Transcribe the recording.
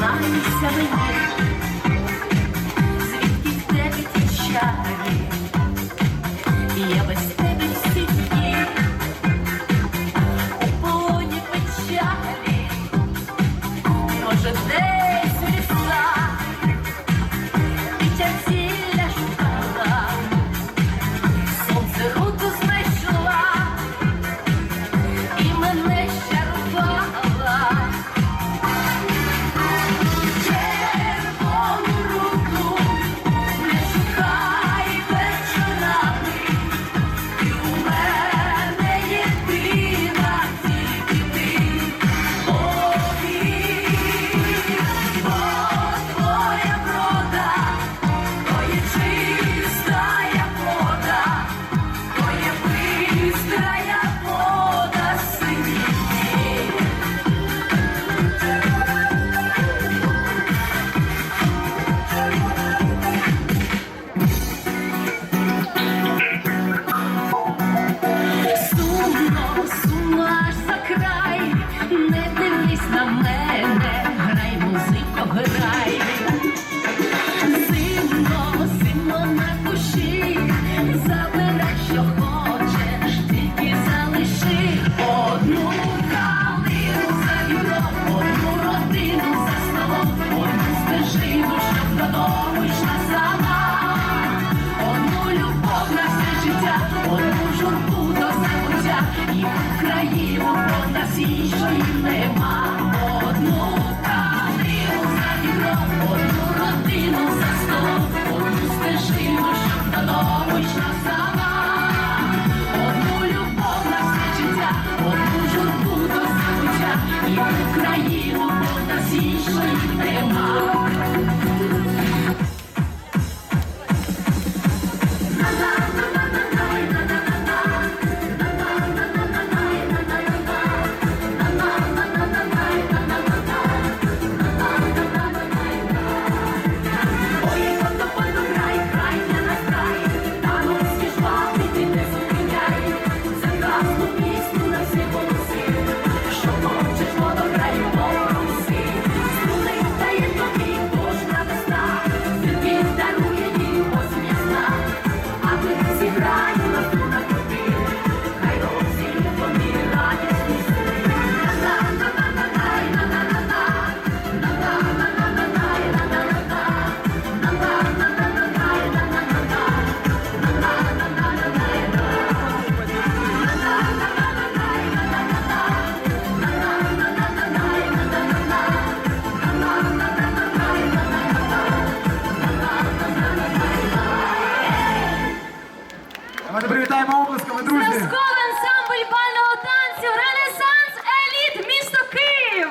лаються мені, звідки в тебе ті чари, я без тебе всі дні, у полоні печалі, може де. всі, нема, одну хатину за вікном, за столом, одну стежину, щоб додому сама, одну любов на все життя, одну журбу до забуття, і Україну, бо та всі, нема. Давайте привітаємо облисками, друзі! Зразковий ансамбль бального танцю Ренесанс Еліт місто Київ!